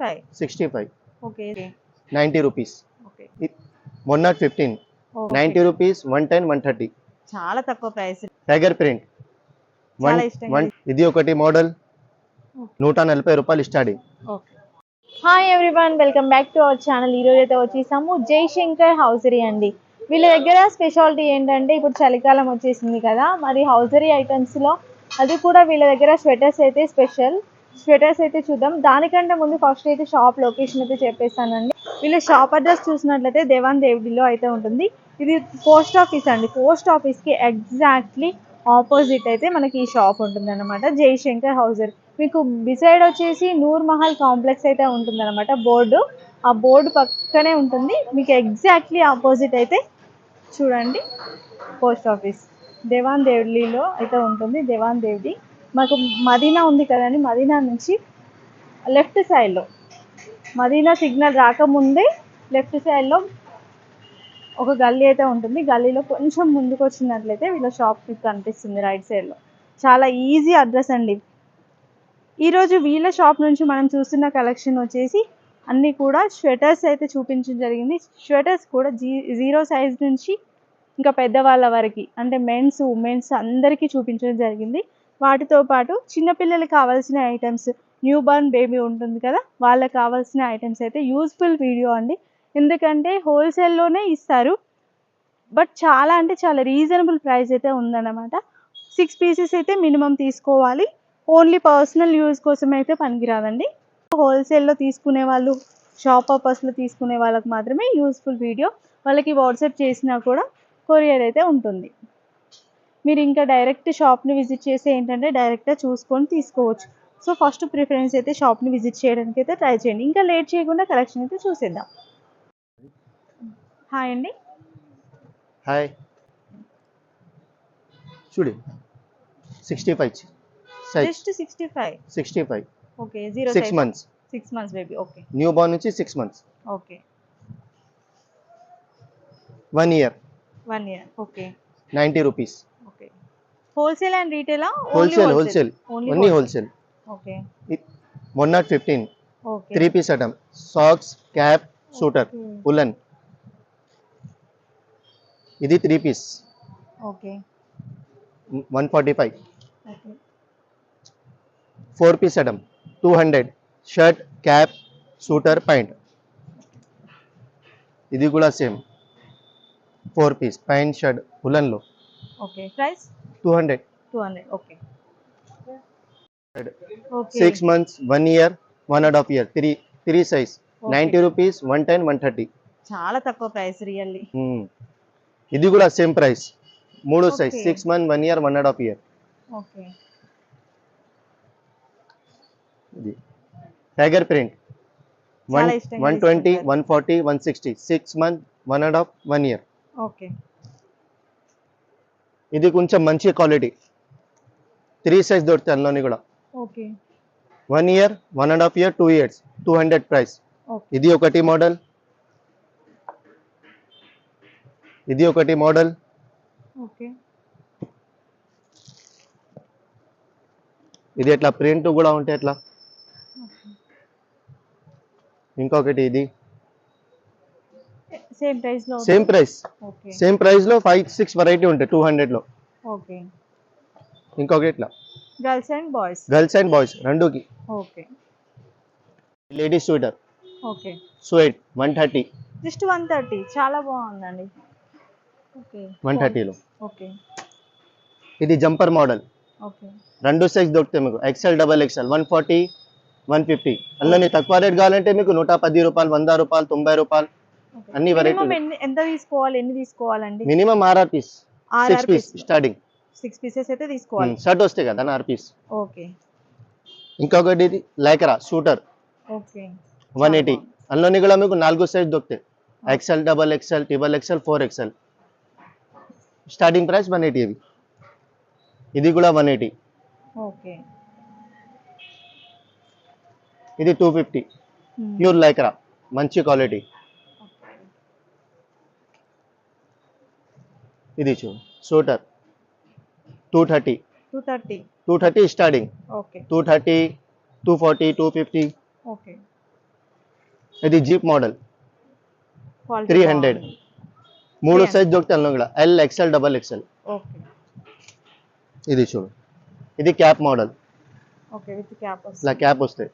Five sixty five okay ninety rupees one naught fifteen ninety rupees one ten one thirty చాలా తక్కువ price tiger print one one ఇది. ఒకటి model నూట నలభై రూపాయలు starting hi everyone welcome back to our channel ఈరోజు అయితే వచ్చేసాము జైశంకర్ హౌసరీ అండి. వీళ్ళ దగ్గర స్పెషాలిటీ ఏంటంటే ఇప్పుడు చలికాలం వచ్చేసింది కదా. మరి హౌసరీ ఐటమ్స్లో అది కూడా వీళ్ళ దగ్గర స్వెటర్స్ అయితే స్పెషల్ స్వెటర్స్ అయితే చూద్దాం. దానికంటే ముందు ఫస్ట్ అయితే షాప్ లొకేషన్ అయితే చెప్పేస్తానండి. వీళ్ళ షాప్ అడ్రస్ చూసినట్లయితే దేవాన్ దేవుడిలో అయితే ఉంటుంది. ఇది పోస్ట్ ఆఫీస్ అండి. పోస్ట్ ఆఫీస్కి ఎగ్జాక్ట్లీ ఆపోజిట్ అయితే మనకి ఈ షాప్ ఉంటుంది అనమాట జయశంకర్ హౌజర్ మీకు బిసైడ్ వచ్చేసి నూర్ మహల్ కాంప్లెక్స్ అయితే ఉంటుంది అనమాట బోర్డు ఆ బోర్డు పక్కనే ఉంటుంది. మీకు ఎగ్జాక్ట్లీ ఆపోజిట్ అయితే చూడండి. పోస్ట్ ఆఫీస్ దేవాన్ దేవుడిలో అయితే ఉంటుంది. దేవాన్ దేవుడి మాకు మదీనా ఉంది కదండి మదీనా నుంచి లెఫ్ట్ సైడ్లో మదీనా సిగ్నల్ రాకముందే లెఫ్ట్ సైడ్లో ఒక గల్లీ అయితే ఉంటుంది. గల్లీలో కొంచెం ముందుకు వచ్చినట్లయితే వీళ్ళ షాప్ మీకు కనిపిస్తుంది రైట్ సైడ్లో చాలా ఈజీ అడ్రస్ అండి. ఈరోజు వీళ్ళ షాప్ నుంచి మనం చూస్తున్న కలెక్షన్ వచ్చేసి అన్నీ కూడా స్వెటర్స్ అయితే చూపించడం జరిగింది. స్వెటర్స్ కూడా జీ జీరో సైజ్ నుంచి ఇంకా పెద్దవాళ్ళ వరకు అంటే మెన్స్ ఉమెన్స్ అందరికీ చూపించడం జరిగింది. వాటితో పాటు చిన్నపిల్లలకి కావాల్సిన ఐటమ్స్ న్యూ బర్న్ బేబీ ఉంటుంది కదా వాళ్ళకి కావాల్సిన ఐటమ్స్ అయితే యూస్ఫుల్ వీడియో అండి. ఎందుకంటే హోల్సేల్లోనే ఇస్తారు. బట్ చాలా అంటే చాలా రీజనబుల్ ప్రైస్ అయితే ఉందన్నమాట. సిక్స్ పీసెస్ అయితే మినిమం తీసుకోవాలి. ఓన్లీ పర్సనల్ యూజ్ కోసం అయితే పనికిరాదండి. హోల్సేల్లో తీసుకునే వాళ్ళు షాప్ పర్పస్లో తీసుకునే వాళ్ళకి మాత్రమే యూస్ఫుల్ వీడియో. వాళ్ళకి వాట్సాప్ చేసినా కూడా కొరియర్ అయితే ఉంటుంది. మీరు ఇంకా డైరెక్ట్ షాప్ని విజిట్ చేసి ఏంటంటే డైరెక్ట్గా చూసుకొని తీసుకోవచ్చు. సో ఫస్ట్ ప్రిఫరెన్స్ అయితే షాప్ని విజిట్ చేయడానికి అయితే ట్రై చేయండి. ఇంకా లేట్ చేయకుండా కలెక్షన్ అయితే చూసేద్దాం. హాయ్ అండి. హాయ్ చూడు. Sixty five just sixty five sixty five okay zero six months six months baby okay new born నుంచి six months okay one year one year okay ninety rupees wholesale and రీటైలా wholesale wholesale only wholesale okay one naught fifteen okay three piece item socks cap sweater woollen ఇది three piece okay one forty five okay four piece item two hundred shirt cap sweater pant ఇది కూడా same four piece pant shirt ఉలన్లో okay price two hundred two hundred okay six months one year one and half year three three size ninety rupees one ten one thirty చాలా తక్కువ price really. ఇది కూడా same price మూడు size. Six month one year one and half year ఇది. Tiger print one one twenty. One forty one sixty six month one and half one year okay ఇది కొంచెం మంచి quality three size దొరుకుతాయి అందులోని కూడా. Okay one year one and half year two years two hundred price ఇది ఒకటి model ఇది ఒకటి మోడల్ ఓకే ఇది ఎట్లా? ప్రింట్ కూడా ఉంటే ఎట్లా? ఇంకొకటి ఇది. సేమ్ ప్రైస్లో సేమ్ ప్రైస్ ఓకే సేమ్ ప్రైస్లో ఫైవ్ సిక్స్ వెరైటీ ఉంటాయి టూ హండ్రెడ్లో. ఓకే ఇంకొకటి ఇట్లా girls and boys girls and boys రెండుకి. Okay ladies sweater okay sweet one thirty just one thirty చాలా బాగుందండి. ఓకే వన్ థర్టీలో ఓకే ఇది జంపర్ మోడల్ ఓకే రెండు సైజ్ దొరుకుతాయి మీకు. XL double XL one forty one fifty అందులోని తక్కువ రేట్ కావాలంటే మీకు నూట పది రూపాయలు వంద రూపాయలు తొంభై రూపాయలు అన్ని ఎంత తీసుకోవాలి ఎన్ని తీసుకోవాలండి? Minimum RR piece six starting six pieces అయితే తీసుకోవాలి. షర్ట్ వస్తాయి కదా ఆర్ పీస్ ఓకే ఇంకొకటి ఇది lycra sweater okay one eighty అందులోని కూడా మీకు నాలుగు సైజ్ దొరుకుతాయి. XL double XL triple XL four XL starting price one eighty ఇది. ఇది కూడా వన్ ఎయిటీ ఓకే ఇది టూ ఫిఫ్టీ ప్యూర్ లైకరా మంచి క్వాలిటీ ఇది చూ sweater two thirty two thirty two thirty starting okay two thirty two forty two fifty okay ఇది zip model quality three hundred మూడు Yeah. Size దొరుకుతాయి అందులో కూడా. L XL double XL okay ఇది చూడు. ఇది cap model okay with cap ఇలా వస్తుంది క్యాప్ వస్తాయి.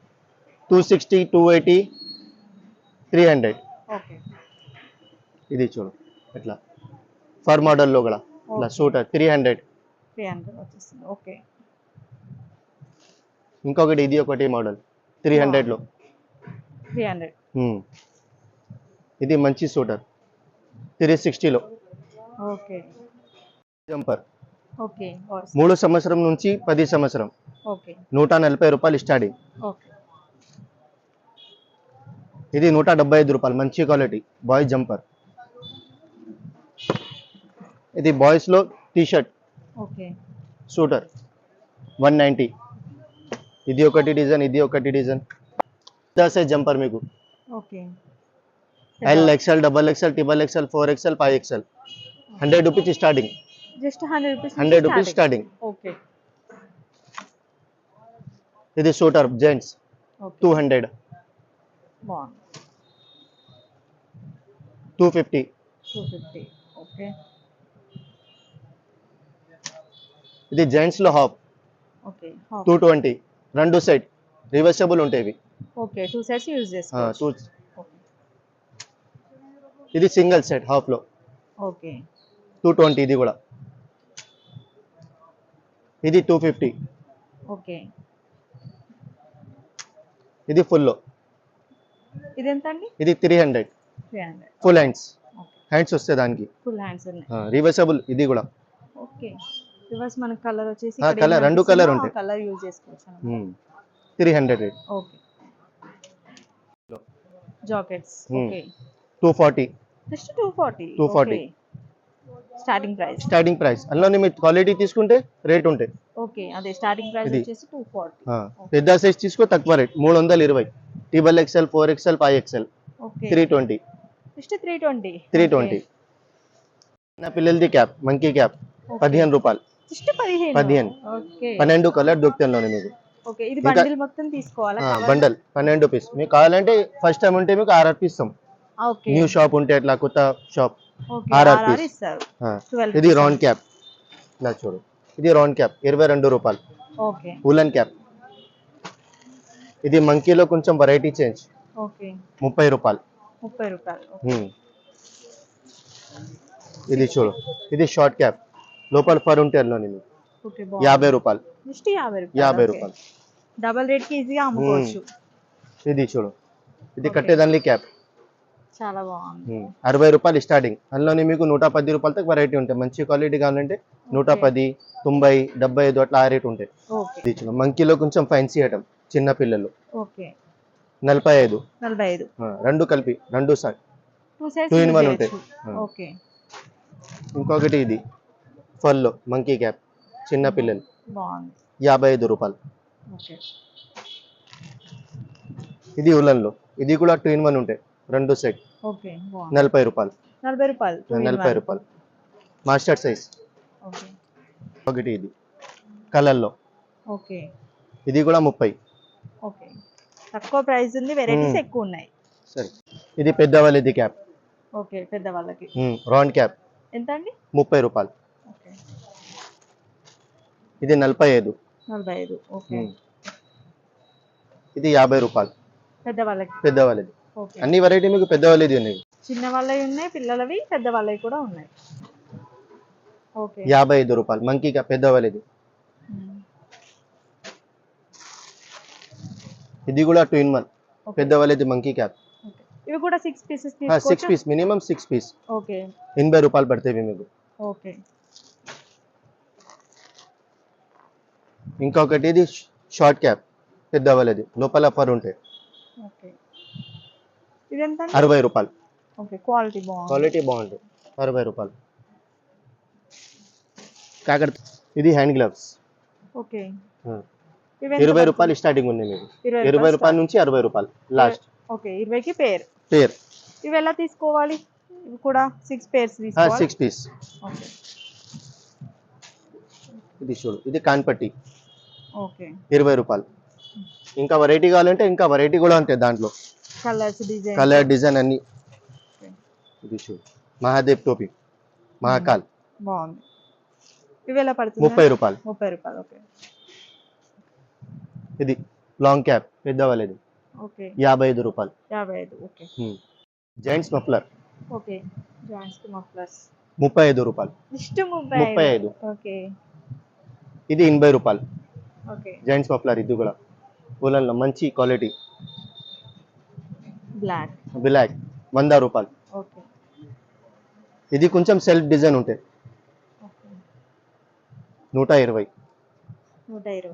Two sixty two eighty three hundred okay ఇది చూడు. ఇట్లా. ఫర్ మోడల్లో కూడా Okay. Sweater three hundred. Three hundred వచ్చేస్తుంది ఓకే. ఇంకొకటి ఇది ఒకటి మోడల్. త్రీ. హండ్రెడ్లో త్రీ హండ్రెడ్. ఇది మంచి సూటర్. త్రీ సిక్స్టీలో ఓకే. జంపర్. ఓకే. మూడు సంవత్సరం నుంచి పది సంవత్సరం. ఓకే. నూట నలభై రూపాయలు స్టార్టింగ్. ఓకే. ఇది నూట డెబ్బై ఐదు రూపాయలు. మంచి క్వాలిటీ. Boys jumper. ఇది బాయ్స్లో T shirt okay. Sweater. One ninety. ఇది ఒకటి డిజైన్ ఇది ఒకటి డిజైన్. సైజ్ జంపర్ మీకు. Okay. L XL double XL triple XL four XL five XL hundred rupees starting just hundred rupees hundred rupees starting okay ఇది sweater gents okay two hundred బాగుంది. Two fifty two fifty okay ఇది జెంట్స్లో half. Okay two twenty. రెండు side reversible ఉంటాయి okay two sets use ఇది single set హాఫ్లో okay. Two twenty ఇది కూడా. ఇది టూ ఫిఫ్టీ. ఓకే. ఇది ఫుల్లో ఇది ఎంత అండి ఇది three hundred full hands hands వస్తాయి దానికి. ఫుల్ హ్యాండ్స్ రివర్సబుల్ ఇది కూడా. ఓకే. రివర్స్ మనకి కలర్ వచ్చేసి ఆ, colour, రెండు colour ఉంటాయి. కలర్ యూజ్ చేసుకోవచ్చు three hundred rate okay. Jackets. Okay. Two forty. Just two forty. 240. Starting price. Starting price. అందులోని మీరు క్వాలిటీ తీసుకుంటే రేట్ ఉంటాయి. ఓకే. అదే స్టార్టింగ్ ప్రైస్. వచ్చేసి టూ ఫార్టీ. పెద్ద సైజ్ తీసుకో తక్కువ రేట్. మూడు వందల ఇరవై. Triple XL four XL five XL okay. Three twenty just three twenty. Three twenty నా పిల్లలది క్యాప్ మంకీ క్యాప్. పదిహేను రూపాయలు. పదిహేను. పన్నెండు కలర్ దొరుకుతాయి మీకు. బండిల్ పన్నెండు పీస్ మీకు కావాలంటే ఫస్ట్ టైం ఉంటే మీకు ఆర్ఆర్ పీస్ ఇస్తాం. న్యూ షాప్ ఉంటే అట్లా కొత్త షాప్ ఆర్ఆర్ ట్వెల్వ్ ఇది రౌండ్ క్యాప్ ఇలా చూడు. ఇది రౌండ్ క్యాప్ ఇరవై రెండు రూపాయలు. ఉలన్ క్యాప్ ఇది మంకీలో కొంచెం వెరైటీ చేంజ్ ముప్పై రూపాయలు. ముప్పై రూపాయలు. ఇది చూడు. ఇది షార్ట్ క్యాప్ లోపల ఫర్ మీకు ఓకే యాభై రూపాయలు. యాభై రూపాయలు డబల్ రేట్కి ఈజీగా అమ్ముకోవచ్చు. ఇది చూడు. ఇది. కట్టేదాన్ని క్యాప్. చాలా బాగుంది. అరవై రూపాయలు స్టార్టింగ్. అందులోని మీకు నూట పది రూపాయలతో వెరైటీ ఉంటాయి. మంచి క్వాలిటీ కావాలంటే నూట. పది తొంభై డెబ్బై ఐదు అట్లా ఆ రేట్ ఉంటాయి. ఇది చూడు. మంకీలో కొంచెం ఫ్యాన్సీ ఐటమ్ చిన్న పిల్లలు. నలభై ఐదు. నలభై ఐదు. రెండు కలిపి రెండు సార్ టూ in one ఉంటాయి. ఇంకొకటి ఇది. ఫల్లో మంకీ క్యాప్ చిన్న పిల్లలు. బాగుంది. యాభై ఐదు రూపాయలు. ఇది ఉలన్లో. ఇది కూడా టూ ఇన్ వన్ ఉంటాయి. రెండు సెట్ నలభై రూపాయలు. నలభై రూపాయలు నలభై. రూపాయలు. మాస్టర్ సైజ్ ఒకటి ఇది. కలర్లో. ఓకే. ఇది కూడా ముప్పై. ఓకే. తక్కువ ప్రైస్ ఉంది వెరైటీస్ Hmm. ఎక్కువ ఉన్నాయి. సరే. ఇది పెద్ద వాళ్ళది క్యాప్ ఓకే పెద్ద వాళ్ళకి రౌండ్ క్యాప్ ఎంత అండి? ముప్పై రూపాయలు. ఇది నలభై ఐదు నలభై ఐదు ఓకే. ఉమ్. ఇది యాభై రూపాయలు. పెద్ద వాళ్ళకి పెద్ద వాళ్ళది ఓకే. అన్ని వెరైటీ మీకు పెద్ద వాళ్ళది ఉన్నాయి. చిన్న వాళ్ళవి ఉన్నాయి పిల్లలవి పెద్ద వాళ్ళవి కూడా ఉన్నాయి. ఓకే. యాభై ఐదు రూపాయలు. మంకీ క్యాప్ పెద్ద వాళ్ళది మ్మ్. ఇది కూడా టూ ఇన్ వన్ ఓకే. పెద్ద వాళ్ళది మంకీ క్యాప్. ఇవి కూడా six pieces six piece minimum six piece okay. ఎనభై రూపాయలు పడతాయి మీకు. ఓకే. ఇంకొకటి ఇది షార్ట్ క్యాప్ పెద్ద వాళ్ళది లోపల ఫర్ ఉంటాయి? అరవై రూపాయలు. క్వాలిటీ బాగుంది. క్వాలిటీ బాగుంటుంది అరవై రూపాయలు. కాకర ఇది హ్యాండ్ గ్లవ్స్. ఓకే. ఇరవై? రూపాయలు స్టార్టింగ్ ఉంది మీకు ఇరవై రూపాయల నుంచి అరవై రూపాయలు లాస్ట్. ఓకే ఇరవైకి పేర్. పేర్. ఇవి ఎలా తీసుకోవాలి? కూడా six pairs six piece okay. ఇది చూడు ఇది కాన్పట్టి. ఓకే. ఇరవై రూపాయలు. ఇంకా వెరైటీ కావాలంటే ఇంకా వెరైటీ కూడా ఉంటాయి దాంట్లో. కలర్ డిజైన్ అన్ని. ఇది చూడు మహాదేవ్ టోపీ మహాకాల్. ముప్పై రూపాయలు. ముప్పై రూపాయలు ఇది లాంగ్ క్యాప్ పెద్దవాళ్ళది ఓకే. యాభై ఐదు రూపాయలు. యాభై ఐదు జైంట్స్ మఫ్లర్ ఓకే. ముప్పై ఐదు రూపాయలు. ముప్పై ఐదు. ఓకే. ఇది ఎనభై రూపాయలు. జైంట్స్ మఫ్లర్ ఇది కూడా. పూలల్లో మంచి క్వాలిటీ బ్లాక్ బ్లాక్ వంద రూపాయలు. ఇది కొంచెం సెల్ఫ్ డిజైన్ ఉంటాయి ఓకే. నూట ఇరవై.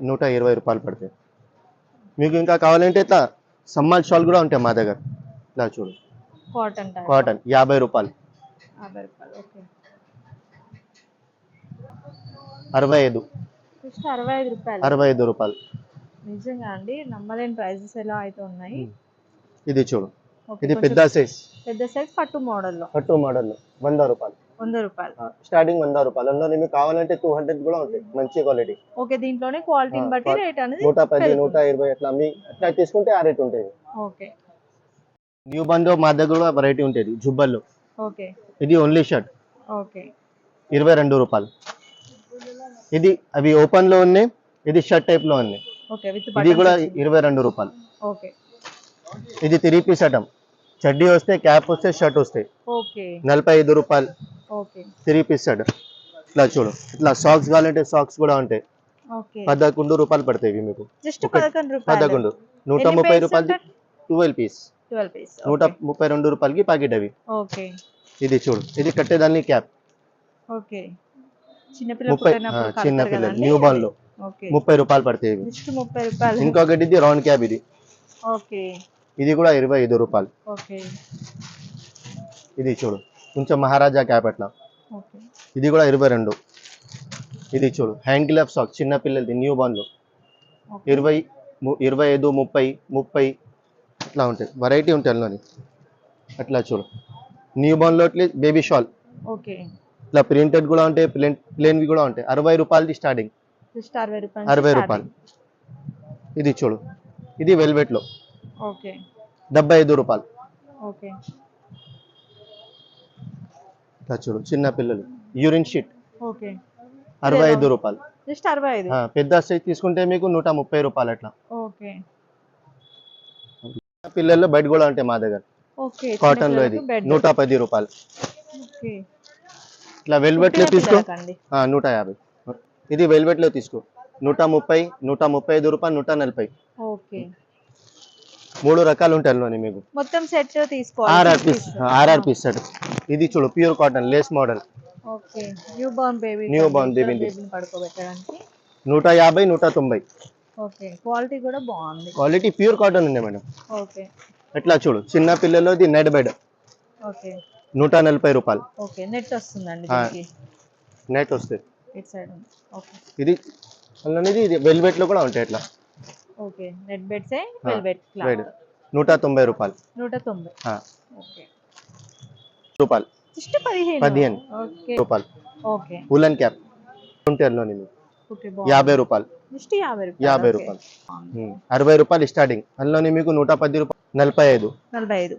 నూట ఇరవై. రూపాయలు పడతాయి మీకు ఇంకా కావాలంటే ఇట్లా సమ్మల్ షాల్ కూడా ఉంటాయి మా దగ్గర. ఇలా చూడు. కాటన్ కాటన్ యాభై రూపాయలు. అరవై ఐదు. అరవై ఐదు రూపాయలు. అరవై ఐదు రూపాయలు. నిజంగా అండి నమ్మలేని ప్రైజెస్ ఎలా అయితే ఉన్నాయి? ఇది చూడు. ఇది పెద్ద సైజ్ పెద్ద సైజ్ పట్టు మోడల్లో. పట్టు మోడల్ వంద రూపాయలు. వంద రూపాయలు. స్టార్టింగ్ వంద రూపాయలు. అందులో మీకు కావాలంటే టూ హండ్రెడ్ కూడా ఉంటాయి. మంచి క్వాలిటీ ఓకే దీంట్లోనే క్వాలిటీని బట్టి రేట్ అనేది నూట పది. నూట ఇరవై అట్లా మీ అట్లా తీసుకుంటే ఆ రేట్ ఉంటుంది. ఓకే. న్యూ బందో మా దగ్గర కూడా వెరైటీ ఉంటుంది. జుబ్బల్లో. ఓకే. ఇది ఓన్లీ షర్ట్ ఓకే. ఇరవై రెండు రూపాయలు. ఇది అవి ఓపెన్లో ఉన్నాయి ఇది షర్ట్ టైప్లో ఉన్నాయి. ఇది కూడా ఇరవై రెండు రూపాయలు. ఇది త్రీ పీస్ ఐటమ్ చడ్డీ వస్తే క్యాప్ వస్తే షర్ట్ వస్తాయి నలభై ఐదు రూపాయలు. త్రీ పీస్ షర్ట్ ఇట్లా చూడు. ఇట్లా సాక్స్ కావాలంటే సాక్స్ కూడా ఉంటాయి. పదకొండు రూపాయలు పడతాయి మీకు. పదకొండు నూట ముప్పై రూపాయలు? ట్వెల్వ్ పీస్ నూట ముప్పై రెండు రూపాయలకి ప్యాకెట్ అవి. ఇది చూడు. ఇది కట్టేదాన్ని క్యాప్ ముప్పై చిన్న పిల్లలు న్యూ బార్న్లో ముప్పై రూపాయలు పడతాయి ఇంకొకటి ఇది రౌండ్ క్యాప్ ఇది. ఇది కూడా ఇరవై ఐదు రూపాయలు. ఇది చూడు కొంచెం మహారాజా క్యాప్ అట్లా. ఇది కూడా ఇరవై రెండు. ఇది చూడు హ్యాండ్ గ్లవ్ సాక్ చిన్న పిల్లలది న్యూ బార్న్లో ఓకే. ఇరవై ఇరవై ఐదు ముప్పై ముప్పై ఇట్లా ఉంటాయి. వెరైటీ ఉంటాయి అందులోని. అట్లా చూడు. న్యూ బార్న్లో బేబీ షాల్ ఓకే. ఇట్లా ప్రింటెడ్ కూడా ఉంటాయి ప్లేన్ ప్లేన్వి కూడా ఉంటాయి. అరవై రూపాయలది స్టార్టింగ్ అరవై రూపాయలు. ఇది చూడు. ఇది వెల్వెట్లో ఓకే. డెబ్బై ఐదు రూపాయలు. చూడు చిన్న పిల్లలు. Urine sheet. ఓకే. అరవై ఐదు రూపాయలు. పెద్ద సైజ్ తీసుకుంటే మీకు నూట ముప్పై రూపాయలు అట్లా. ఓకే. పిల్లల్లో బెడ్ కూడా ఉంటాయి మా దగ్గర. ఓకే కాటన్లో ఇది. నూట పది రూపాయలు. ఇట్లా వెల్వెట్లో తీసుకో. నూట యాభై. ఇది వెల్వెట్లో తీసుకో. నూట ముప్పై నూట ముప్పై ఐదు రూపాయలు నూట నలభై. ఓకే. మూడు రకాలు ఉంటాయి మీకు. మొత్తం సెట్ తీసుకోవాలి ఆర్ఆర్ పీస్ ఆర్ఆర్ పీస్ సెట్ ఇది చూడు pure cotton lace model okay. Newborn baby. బేబీని పడుకోబెట్టడానికి. నూట యాభై నూట తొంభై. క్వాలిటీ కూడా బాగుంది. క్వాలిటీ ప్యూర్ కాటన్ ఉంది మేడం ఓకే. ఎట్లా చూడు చిన్న పిల్లలది నెట్ బెడ్. ఓకే. నూట నలభై రూపాయలు. ఓకే నెట్ వస్తుందండి వస్తుంది. ఇది అందులోనిది ఇది వెల్వెట్లో కూడా ఉంటాయి ఇట్లా ఓకే నెట్ బెడ్సే వెల్వెట్ నూట తొంభై రూపాయలు. నూట తొంభై. ఓకే. రూపాయలు. జస్ట్ పదిహేను? రూపాయలు. ఓకే. Woollen cap. ఓకే యాభై రూపాయలు. యాభై రూపాయలు. అరవై రూపాయలు స్టార్టింగ్ అందులోని మీకు నూట పది రూపాయలు. నలభై ఐదు. నలభై ఐదు.